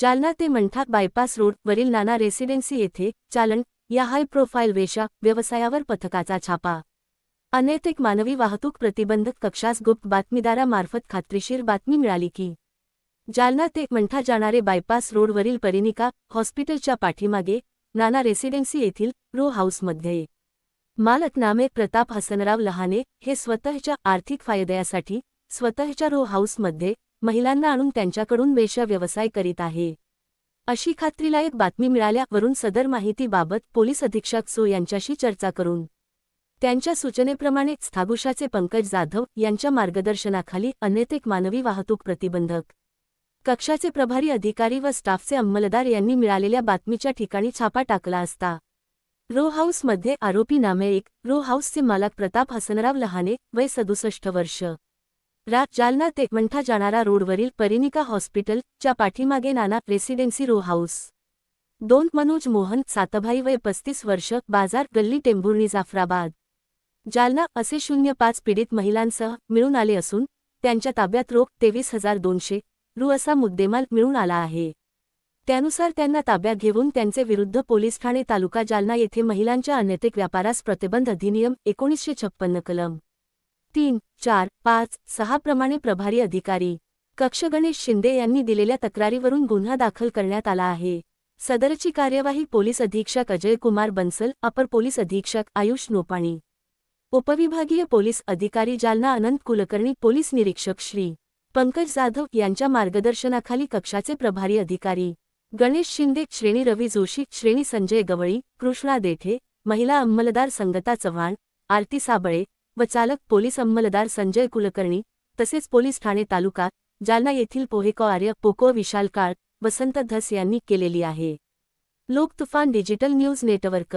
जालना ते Mantha bypass road वरील नाना residency येथे चालन या हाय प्रोफाईल वेशा व्यवसायावर पथकाचा छापा. अनैतिक मानवी वाहतूक प्रतिबंधक कक्षास गुप्त बातमीदारामार्फत खात्रीशीर बातमी मिळाली की जालना ते मंठा जाणारे बायपास रोडवरील परिनिका हॉस्पिटलच्या पाठीमागे नाना रेसिडेन्सी येथील रो हाऊसमध्ये मालक नामे प्रताप हसनराव लहाने हे स्वतःच्या आर्थिक फायद्यासाठी स्वतःच्या रो हाऊसमध्ये महिलांना आणून त्यांच्याकडून वेश्या व्यवसाय करीत आहे. अशी खात्रीलायक बातमी मिळाल्यावरून सदर माहितीबाबत पोलीस अधीक्षक सो. यांच्याशी चर्चा करून. त्यांच्या सूचनेप्रमाणे स्थागुषाचे पंकज जाधव यांच्या मार्गदर्शनाखाली अनैतिक मानवी वाहतूक प्रतिबंधक कक्षाचे प्रभारी अधिकारी व स्टाफचे अंमलदार यांनी मिळालेल्या बातमीच्या ठिकाणी छापा टाकला असता. रो हाऊसमध्ये आरोपी नामे एक रो हाऊसचे मालक प्रताप हसनराव लहाने वय सदुसष्ट वर्ष. रा जालना ते मंठा जाणारा रोडवरील परिनिका हॉस्पिटल च्या पाठीमागे नाना रेसिडेन्सी रो हाऊस. दोन मनोज मोहन सातभाई वय पस्तीस वर्ष बाजार गल्ली टेंभुर्णी जाफराबाद. जालना असे शून्य पाच पीडित महिलांसह मिळून आले असून त्यांच्या ताब्यात रोख तेवीस हजार दोनशे रु असा मुद्देमाल मिळून आला आहे. त्यानुसार त्यांना ताब्यात घेऊन त्यांचे विरुद्ध पोलीस ठाणे तालुका जालना येथे महिलांच्या अनैतिक व्यापारास प्रतिबंध अधिनियम एकोणीसशे छप्पन्न कलम. तीन चार पाच सहा प्रमाणे प्रभारी अधिकारी. कक्ष गणेश शिंदे यांनी दिलेल्या तक्रारीवरून गुन्हा दाखल करण्यात आला आहे. सदरची कार्यवाही पोलीस अधीक्षक अजय कुमार बन्सल अपर पोलीस अधीक्षक आयुष नोपाणी. उपविभागीय पोलीस अधिकारी जालना अनंत कुलकर्णी पोलीस निरीक्षक श्री. पंकज जाधव यांच्या मार्गदर्शनाखाली कक्षाचे प्रभारी अधिकारी. गणेश शिंदे श्रेणी रवी जोशी श्रेणी संजय गवळी कृष्णा देठे महिला अंमलदार संगता चव्हाण आरती साबळे व चालक पोलीस अंमलदार संजय कुलकर्णी तसेच पोलीस ठाणे तालुका जालना येथील पोहेको आर्य पोको विशाल काळ वसंत धस यांनी केलेली आहे. लोक तुफान डिजिटल न्यूज नेटवर्क